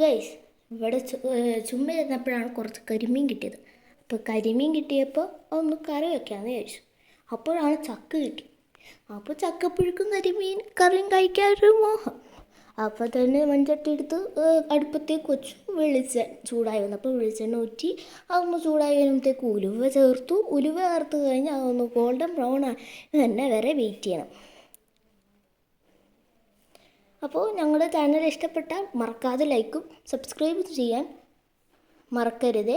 Guys ഇവിടെ ചുമ്മാ ഇരുന്നപ്പോഴാണ് കുറച്ച് കരിമീൻ കിട്ടിയത്. അപ്പോൾ കരിമീൻ കിട്ടിയപ്പോൾ ഒന്ന് കറി വെക്കാമെന്ന് വിചാരിച്ചു. അപ്പോഴാണ് ചക്ക കിട്ടി. അപ്പോൾ ചക്കപ്പുഴുക്കും കരിമീൻ കറിയും കഴിക്കാനൊരു മോഹം. അപ്പോൾ തന്നെ മൺചട്ടി എടുത്ത് ഏർ അടുപ്പത്തേക്ക് വെച്ചു. വെളിച്ച ചൂടായി വന്നപ്പോൾ വെളിച്ചെണ്ണ ഊറ്റി അതൊന്ന് ചൂടായി വരുമ്പോഴത്തേക്ക് ഉലുവ ചേർത്തു. ഉലുവ ചേർത്ത് കഴിഞ്ഞ് അതൊന്ന് ഗോൾഡൻ ബ്രൗൺ തന്നെ വരെ വെയിറ്റ് ചെയ്യണം. അപ്പോൾ ഞങ്ങളുടെ ചാനൽ ഇഷ്ടപ്പെട്ടാൽ മറക്കാതെ ലൈക്കും സബ്സ്ക്രൈബ് ചെയ്യാൻ മറക്കരുത്.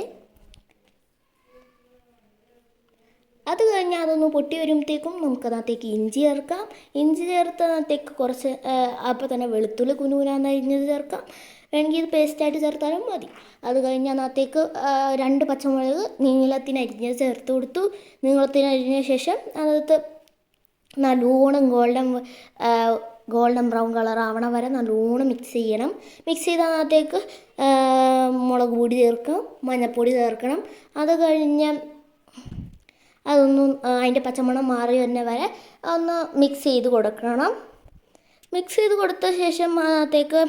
അത് കഴിഞ്ഞ് അതൊന്ന് പൊട്ടി വരുമ്പോഴത്തേക്കും നമുക്കതിനകത്തേക്ക് ഇഞ്ചി ചേർക്കാം. ഇഞ്ചി ചേർത്തതിനകത്തേക്ക് കുറച്ച് അപ്പോൾ തന്നെ വെളുത്തുള്ളി കുനുകുനാന്ന് അരിഞ്ഞത് ചേർക്കാം. വേണമെങ്കിൽ ഇത് പേസ്റ്റായിട്ട് ചേർത്താലും മതി. അത് കഴിഞ്ഞ് അതിനകത്തേക്ക് രണ്ട് പച്ചമുളക് നീളത്തിന് അരിഞ്ഞത് ചേർത്ത് കൊടുത്തു. നീളത്തിന് അരിഞ്ഞ ശേഷം അതിനകത്ത് നല്ലോണം ഗോൾഡൻ ഗോൾഡൻ ബ്രൗൺ കളർ ആവണ വരെ നല്ലോണം മിക്സ് ചെയ്യണം. മിക്സ് ചെയ്തതിനകത്തേക്ക് മുളക് പൊടി ചേർക്കും മഞ്ഞൾപ്പൊടി ചേർക്കണം. അത് കഴിഞ്ഞ് അതൊന്നും അതിന്റെ പച്ചമണം മാറി വരുന്ന വരെ ഒന്ന് മിക്സ് ചെയ്ത് കൊടുക്കണം. മിക്സ് ചെയ്ത് കൊടുത്ത ശേഷം അതിനകത്തേക്ക്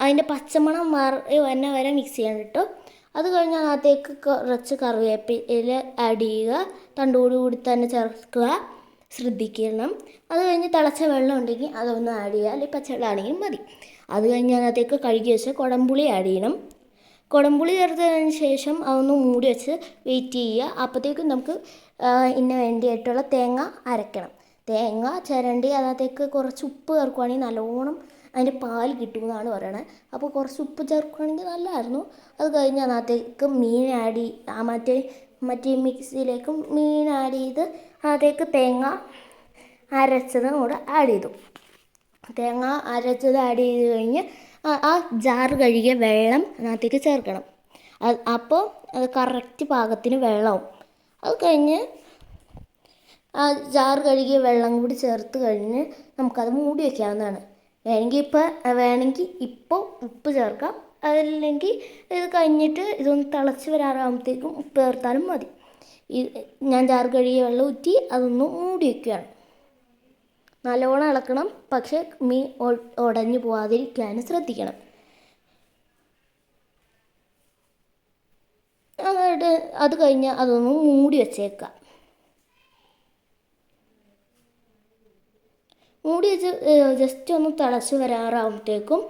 അതിന്റെ പച്ചമണം മാറി വരുന്ന വരെ മിക്സ് ചെയ്യാൻ കിട്ടും. അത് കഴിഞ്ഞ് അതിനകത്തേക്ക് കുറച്ച് കറിവേപ്പില ആഡ് ചെയ്യുക. തണ്ടോടുകൂടി തന്നെ ചേർക്കുക. ശ്രദ്ധിക്കണം. അത് കഴിഞ്ഞ് തിളച്ച വെള്ളം ഉണ്ടെങ്കിൽ അതൊന്ന് ആഡ് ചെയ്യുക. അല്ലെങ്കിൽ പച്ചവെള്ളമാണെങ്കിൽ മതി. അത് കഴിഞ്ഞ് അതിനകത്തേക്ക് കഴുകി വെച്ച് കുടംപുളി ആഡ് ചെയ്യണം. കുടംപുളി ചേർത്തതിന് ശേഷം അതൊന്ന് മൂടി വെച്ച് വെയിറ്റ് ചെയ്യുക. അപ്പോഴത്തേക്കും നമുക്ക് ഇന്ന വേണ്ടിയായിട്ടുള്ള തേങ്ങ അരക്കണം. തേങ്ങ ചിരണ്ടി അതിനകത്തേക്ക് കുറച്ച് ഉപ്പ് ചേർക്കുവാണെങ്കിൽ നല്ലോണം അതിന്റെ പാൽ കിട്ടുമെന്നാണ് പറയണത് അപ്പോൾ കുറച്ച് ഉപ്പ് ചേർക്കുകയാണെങ്കിൽ നല്ലതായിരുന്നു. അത് കഴിഞ്ഞ് അതിനകത്തേക്ക് മീൻ ആഡ് ചെയ് മറ്റേ മറ്റേ മിക്സിയിലേക്ക് മീൻ ആഡ് ചെയ്ത് അതിനകത്തേക്ക് തേങ്ങ അരച്ചതും കൂടെ ആഡ് ചെയ്തു. തേങ്ങ അരച്ചത് ആഡ് ചെയ്ത് കഴിഞ്ഞ് ആ- ജാർ കഴുകിയ വെള്ളം അതിനകത്തേക്ക് ചേർക്കണം. അപ്പോൾ അത് കറക്റ്റ് പാകത്തിന് വെള്ളമാവും. അത് കഴിഞ്ഞ് ആ ജാർ കഴുകിയ വെള്ളം കൂടി ചേർത്ത് കഴിഞ്ഞ് നമുക്കത് മൂടി വയ്ക്കാവുന്നതാണ് വേണമെങ്കിൽ ഇപ്പോൾ വേണമെങ്കിൽ ഇപ്പോൾ ഉപ്പ് ചേർക്കാം. അതല്ലെങ്കിൽ ഇത് കഴിഞ്ഞിട്ട് ഇതൊന്ന് തിളച്ച് വരാറാകുമ്പോഴത്തേക്കും ഉപ്പ് ചേർത്താലും മതി. ഈ ഞാൻ ജാറ് കഴുകിയ വെള്ളം ഊറ്റി അതൊന്ന് മൂടി വയ്ക്കുകയാണ് നല്ലോണം ഇളക്കണം പക്ഷേ മീൻ ഉടഞ്ഞു പോവാതിരിക്കാനും ശ്രദ്ധിക്കണം. അതായത് അത് കഴിഞ്ഞ് അതൊന്ന് മൂടി വെച്ചേക്കാം മൂടി വെച്ച് ജസ്റ്റ് ഒന്ന് തിളച്ച് വരാറാകുമ്പോഴത്തേക്കും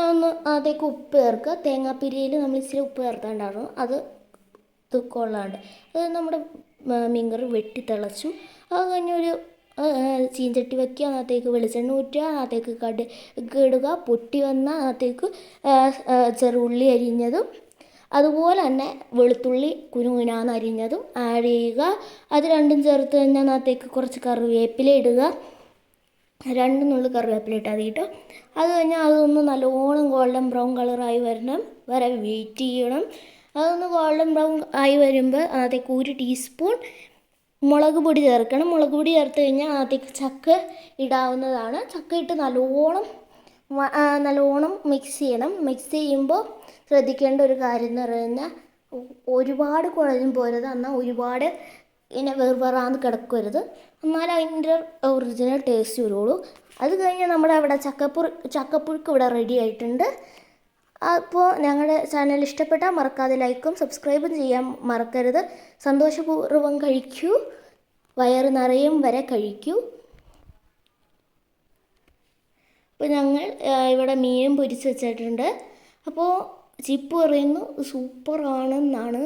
ഒന്ന് അതേക്ക് ഉപ്പ് ചേർക്കുക. തേങ്ങാപ്പിരിയിൽ നമ്മൾ ഇച്ചിരി ഉപ്പ് ചേർത്തുണ്ടായിരുന്നു. അത് ഇത് കൊള്ളാണ്ട്. അത് നമ്മുടെ മീൻ കറി വെട്ടി തിളച്ചു. അത് കഴിഞ്ഞൊരു ചീഞ്ചട്ടി വയ്ക്കുക അതിനകത്തേക്ക് വെളിച്ചെണ്ണ ഊറ്റുക അതിനകത്തേക്ക് കടുക് ഇടുക പൊട്ടി വന്ന അതിനകത്തേക്ക് ചെറുള്ളി അരിഞ്ഞതും അതുപോലെ തന്നെ വെളുത്തുള്ളി കുനുകുനാന്ന് അരിഞ്ഞതും ആഡ് ചെയ്യുക. അത് രണ്ടും ചേർത്ത് കഴിഞ്ഞാൽ അതിനകത്തേക്ക് കുറച്ച് കറിവേപ്പില ഇടുക. രണ്ടും നുള്ളി കറിവേപ്പില ഇട്ടാൽ മതി കേട്ടോ. അത് കഴിഞ്ഞാൽ അതൊന്ന് നല്ലോണം ഗോൾഡൻ ബ്രൗൺ കളറായി വരണം. വരെ വെയിറ്റ് ചെയ്യണം. അതൊന്ന് ഗോൾഡൻ ബ്രൗൺ ആയി വരുമ്പോൾ ആദ്യത്തേക്ക് ഒരു ടീസ്പൂൺ മുളക് പൊടി ചേർക്കണം. മുളക് പൊടി ചേർത്ത് കഴിഞ്ഞാൽ ആദ്യത്തേക്ക് ചക്ക ഇടാവുന്നതാണ്. ചക്ക ഇട്ട് നല്ലോണം നല്ലോണം മിക്സ് ചെയ്യണം. മിക്സ് ചെയ്യുമ്പോൾ ശ്രദ്ധിക്കേണ്ട ഒരു കാര്യം എന്ന് ഒ- ഒരുപാട് കുഴഞ്ഞു പോരുത്. എന്നാൽ ഒരുപാട് ഇങ്ങനെ വെറുവെറാന്ന് കിടക്കരുത്. എന്നാൽ അതിന്റെ ഒറിജിനൽ ടേസ്റ്റ് വരുള്ളൂ. അത് കഴിഞ്ഞാൽ നമ്മുടെ അവിടെ ചക്കപ്പുറു ചക്കപ്പുഴുക്ക് ഇവിടെ റെഡി ആയിട്ടുണ്ട്. അപ്പോൾ ഞങ്ങളുടെ ചാനൽ ഇഷ്ടപ്പെട്ടാൽ മറക്കാതെ ലൈക്കും സബ്സ്ക്രൈബും ചെയ്യാൻ മറക്കരുത്. സന്തോഷപൂർവം കഴിക്കൂ. വയറ് നിറയും വരെ കഴിക്കൂ. അപ്പോൾ ഞങ്ങൾ ഇവിടെ മീനും പൊരിച്ച് വെച്ചിട്ടുണ്ട്. അപ്പോൾ ചിപ്പ് പറയുന്നു സൂപ്പറാണെന്നാണ്